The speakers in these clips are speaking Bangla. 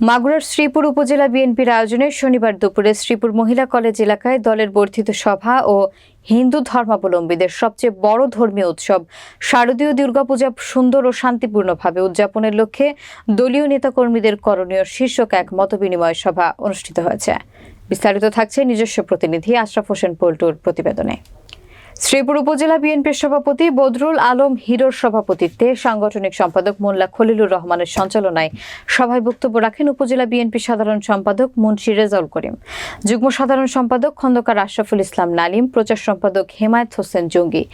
মাগুরার শ্রীপুর উপজেলা বিএনপির আয়োজনে শনিবার দুপুরে শ্রীপুর মহিলা কলেজ এলাকায় দলের বর্ধিত সভা ও হিন্দু ধর্মাবলম্বীদের সবচেয়ে বড় ধর্মীয় উৎসব শারদীয় দুর্গাপূজা সুন্দর ও শান্তিপূর্ণভাবে উদযাপনের লক্ষ্যে দলীয় নেতাকর্মীদের করণীয় শীর্ষক এক মতবিনিময় সভা অনুষ্ঠিত হয়েছে। বিস্তারিত থাকছে নিজস্ব প্রতিনিধি আশরাফ হোসেন পল্টুর প্রতিবেদনে। শ্রীপুর উপজেলা বিএনপির সভাপতি বদরুল আলম হিরোর সভাপতিত্বে সাংগঠনিক সম্পাদক মোল্লা খলিলুর রহমানের সঞ্চালনায় সভায় বক্তব্য রাখেন উপজেলা বিএনপি সাধারণ সম্পাদক মুন্সি রেজাউল করিম। যুগ্ম সাধারণ সম্পাদক খন্দকার আশরাফুল ইসলাম নালিম, প্রচার সম্পাদক হেমায়েত হোসেন জঙ্গি,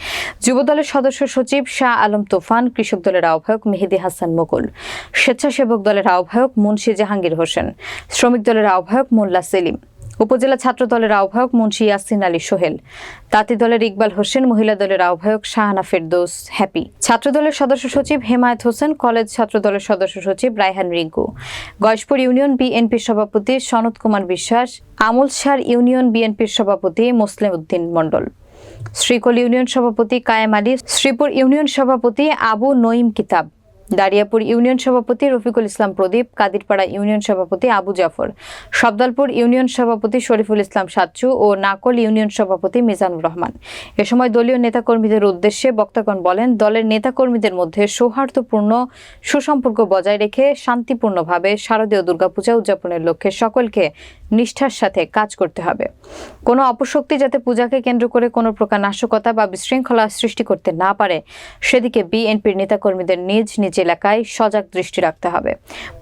যুবদলের সদস্য সচিব শাহ আলম তোফান, কৃষক দলের আহ্বায়ক মেহেদি হাসান মুকুল, স্বেচ্ছাসেবক দলের আহ্বায়ক মুন্সি জাহাঙ্গীর হোসেন, শ্রমিক দলের আহ্বায়ক মোল্লা সেলিম। উপজেলা ছাত্র দলের আহ্বায়ক মুন্সী ইয়াসিন আলী সোহেল। তাঁতি দলের ইকবাল হোসেন, মহিলা দলের আহ্বায়ক শাহানা ফেরদৌস হ্যাপি। ছাত্র দলের সদস্য সচিব হেমায়েত হোসেন, কলেজ ছাত্র দলের সদস্য সচিব রায়হান রিঙ্কু। গয়েশপুর ইউনিয়ন বিএনপির সভাপতি সনৎ কুমার বিশ্বাস আমলসার ইউনিয়ন বিএনপির সভাপতি মুসলিম উদ্দিন মণ্ডল। শ্রীকল ইউনিয়ন সভাপতি কায়েম আলী, শ্রীপুর ইউনিয়ন সভাপতি আবু নঈম কিতাব। দারিয়াপুর ইউনিয়ন সভাপতি রফিকুল ইসলাম প্রদীপ, কাদিরপাড়া ইউনিয়ন সভাপতি আবু জাফর সবদলপুর ইউনিয়ন সভাপতি শরীফুল ইসলাম সাচ্চু ও নাকল ইউনিয়ন সভাপতি মিজানুর রহমান। এ সময় দলীয় নেতাকর্মীদের উদ্দেশ্যে বক্তাগণ বলেন, দলের নেতাকর্মীদের মধ্যে সৌহার্দ্যপূর্ণ সুসম্পর্ক বজায় রেখে শান্তিপূর্ণভাবে শারদীয় দুর্গাপূজা উদযাপনের লক্ষ্যে সকলকে নিষ্ঠার সাথে কাজ করতে হবে। কোনো অপশক্তি যাতে পূজাকে কেন্দ্র করে কোনো প্রকার নাশকতা বা বিশৃঙ্খলা সৃষ্টি করতে না পারে, সেদিকে বিএনপির নেতাকর্মীদের নিজ নিজ এলাকায় সজাগ দৃষ্টি রাখতে হবে।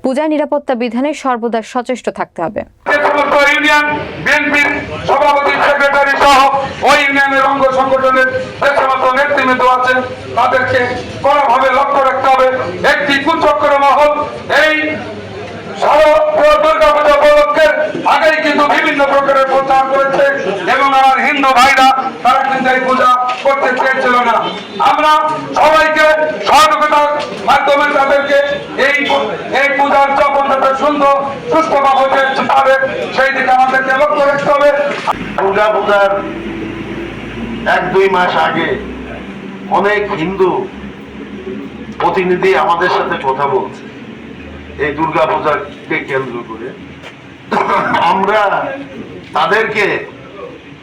পূজা নিরাপত্তা বিধানে সর্বদা সচেষ্ট থাকতে হবে। ইউনিয়ন ইউনিয়নের অঙ্গ সংগঠনের যে সমস্ত নেতৃবৃন্দ আছেন, তাদেরকে লক্ষ্য রাখতে হবে একটি কুচক্র মহল এই শারদীয় দুর্গাপূজা উপলক্ষে আগেই কিন্তু বিভিন্ন প্রকারের প্রচার করেছে এবং হিন্দু ভাইরা, তারা কিন্তু এই পূজা করতে চেয়েছিল না। আমরা সবাইকে সহযোগিতার মাধ্যমে তাদেরকে এই এই পূজার যখন যাতে সুন্দর সুস্থভাবে চলতে পারে সেই দিকে আমাদেরকে লক্ষ্য রাখতে হবে। দুর্গা পূজার এক দুই মাস আগে অনেক হিন্দু প্রতিনিধি আমাদের সাথে কথা বলছে। এই দুর্গা পূজাকে কেন্দ্র করে। আমরা তাদেরকে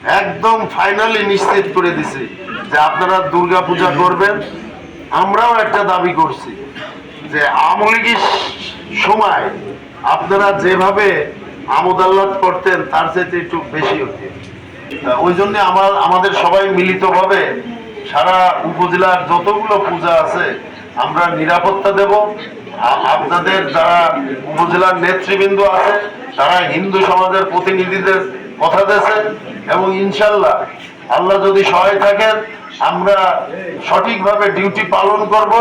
একদম ফাইনালি নিশ্চিত করে দিছি যে আপনারা দুর্গা পূজা করবেন। আমরাও একটা দাবি করছি যে আওয়ামী সময় আপনারা যেভাবে আমোদ আহ্লাদ করতেন, তার চাইতে একটু বেশি হতে। ওই জন্য আমার, আমাদের সবাই মিলিতভাবে সারা উপজেলার যতগুলো পূজা আছে, আমরা নিরাপত্তা দেব। আপনাদের যারা উপজেলার নেতৃবৃন্দ আছে, তারা হিন্দু সমাজের প্রতিনিধিদের কথা দিয়েছেন এবং ইনশাল্লাহ আল্লাহ যদি সহায় থাকেন আমরা সঠিকভাবে ডিউটি পালন করব।